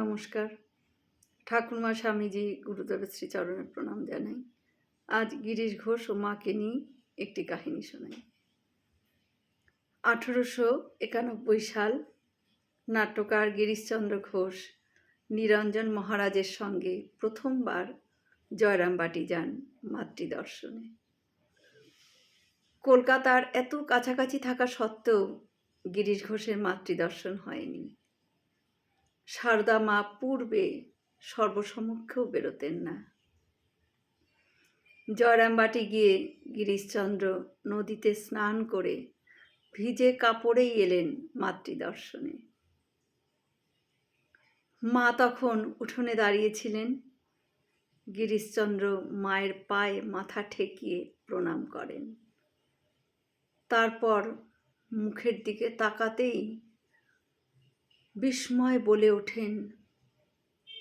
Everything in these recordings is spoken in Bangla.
নমস্কার। ঠাকুরমা স্বামীজি গুরুদেবের শ্রীচরণে প্রণাম জানাই। আজ গিরিশ ঘোষ ও মাকে নিয়ে একটি কাহিনী শোনাই। আঠেরোশো একানব্বই সাল নাট্যকার গিরিশচন্দ্র ঘোষ নিরঞ্জন মহারাজের সঙ্গে প্রথমবার জয়রামবাটি যান মাতৃদর্শনে। কলকাতার এত কাছাকাছি থাকা সত্ত্বেও গিরিশ ঘোষের মাতৃদর্শন হয়নি। সারদা মা পূর্বে সর্বসমক্ষেও বেরোতেন না। জয়রামবাটি গিয়ে গিরিশচন্দ্র নদীতে স্নান করে ভিজে কাপড়েই এলেন মাতৃদর্শনে। মা তখন উঠোনে দাঁড়িয়েছিলেন। গিরিশচন্দ্র মায়ের পায়ে মাথা ঠেকিয়ে প্রণাম করেন। তারপর মুখের দিকে তাকাতেই বিস্ময় বলে ওঠেন।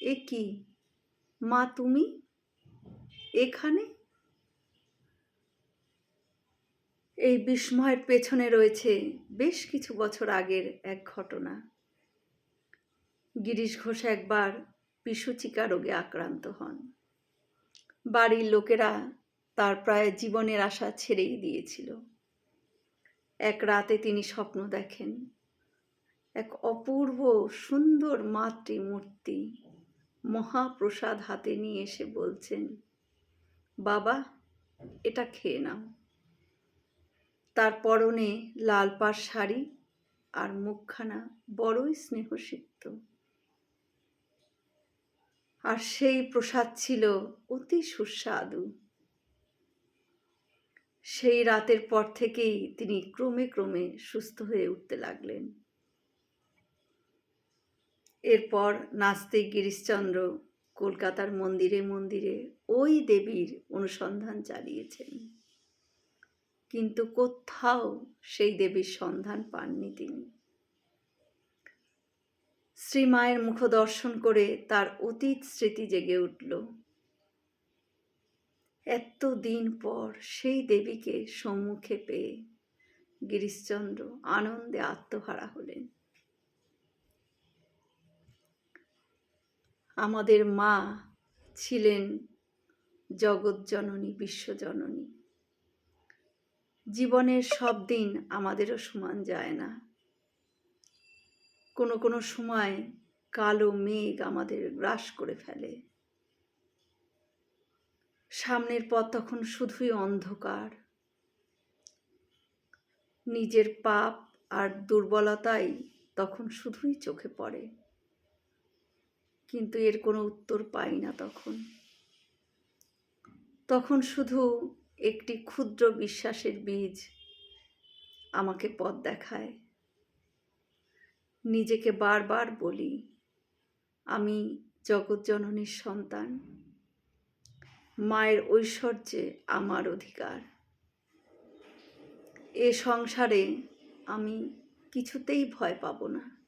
এ কি? মা তুমি? এখানে? এই বিস্ময়ের পেছনে রয়েছে বেশ কিছু বছর আগের এক ঘটনা। গিরিশ ঘোষ একবার পিসুচিকা রোগে আক্রান্ত হন। বাড়ির লোকেরা তার প্রায় জীবনের আশা ছেড়েই দিয়েছিল। এক রাতে তিনি স্বপ্ন দেখেন। এক অপূর্ব সুন্দর মাতৃমূর্তি মহাপ্রসাদ হাতে নিয়ে এসে বলছেন, বাবা, এটা খেয়ে নাও। তার পরনে লাল পাড় শাড়ি আর মুখখানা বড়ই স্নেহসিক্ত। আর সেই প্রসাদ ছিল অতি সুস্বাদু। সেই রাতের পর থেকেই তিনি ক্রমে ক্রমে সুস্থ হয়ে উঠতে লাগলেন। এরপর নাস্তিক গিরিশচন্দ্র কলকাতার মন্দিরে মন্দিরে ওই দেবীর অনুসন্ধান চালিয়েছেন। কিন্তু কোথাও সেই দেবীর সন্ধান পাননি তিনি। শ্রীমায়ের মুখ দর্শন করে তার অতীত স্মৃতি জেগে উঠল। এত দিন পর সেই দেবীকে সম্মুখে পেয়ে গিরিশচন্দ্র আনন্দে আত্মহারা হলেন। আমাদের মা ছিলেন জগৎজননী বিশ্বজননী জীবনের সব দিন আমাদেরও সমান যায় না। কোনো কোনো সময় কালো মেঘ আমাদের গ্রাস করে ফেলে। সামনের পথ তখন শুধুই অন্ধকার। নিজের পাপ আর দুর্বলতাই তখন শুধুই চোখে পড়ে। কিন্তু এর কোনো উত্তর পাই না তখন। তখন শুধু একটি ক্ষুদ্র বিশ্বাসের বীজ আমাকে পথ দেখায়। নিজেকে বারবার বলি, আমি জগৎজননীর সন্তান। মায়ের ঐশ্বর্যে আমার অধিকার। এ সংসারে আমি কিছুতেই ভয় পাব না।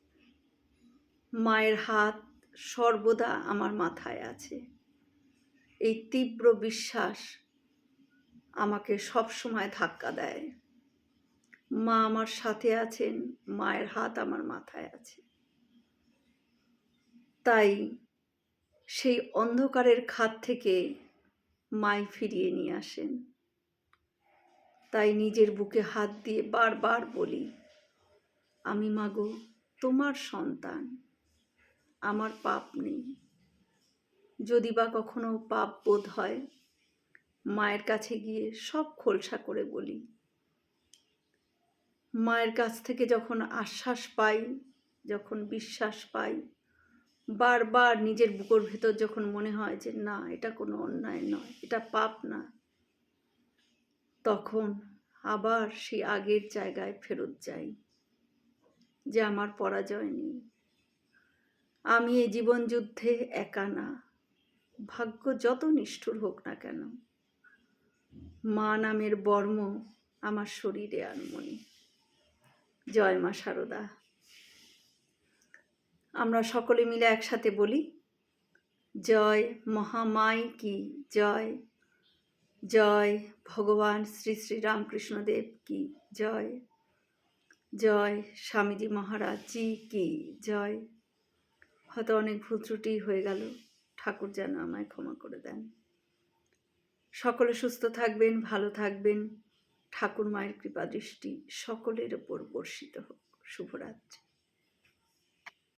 মায়ের হাত সর্বদা আমার মাথায় আছে। এই তীব্র বিশ্বাস আমাকে সব সময় ধাক্কা দেয়। মা আমার সাথে আছেন, মায়ের হাত আমার মাথায় আছে। তাই সেই অন্ধকারের খাত থেকে মাই ফিরিয়ে নিয়ে আসেন। তাই নিজের বুকে হাত দিয়ে বারবার বলি, আমি মাগো তোমার সন্তান। আমার পাপ নেই। যদি বা কখনো পাপ বোধ হয়, মায়ের কাছে গিয়ে সব খোলসা করে বলি। মায়ের কাছ থেকে যখন আশ্বাস পাই, যখন বিশ্বাস পাই, বারবার নিজের বুকর ভেতর যখন মনে হয় যে, না, এটা কোনো অন্যায় নয়, এটা পাপ না, তখন আবার সেই আগের জায়গায় ফেরত যাই, যে আমার পরাজয় নেই। আমি এই জীবন যুদ্ধে একা না। ভাগ্য যত নিষ্ঠুর হোক না কেন, মা নামের বর্ম আমার শরীরে আনমনি। জয় মা সারদা। আমরা সকলে মিলে একসাথে বলি, জয় মহামাই কি জয় জয় ভগবান শ্রী শ্রী রামকৃষ্ণদেব কি জয় জয় স্বামীজি মহারাজ জি কি জয়। হয়তো অনেক ভুল ত্রুটি হয়ে গেল। ঠাকুর যেন আমায় ক্ষমা করে দেন। সকলে সুস্থ থাকবেন, ভালো থাকবেন। ঠাকুর মায়ের কৃপা দৃষ্টি সকলের ওপর বর্ষিত হোক। শুভরাত্রি।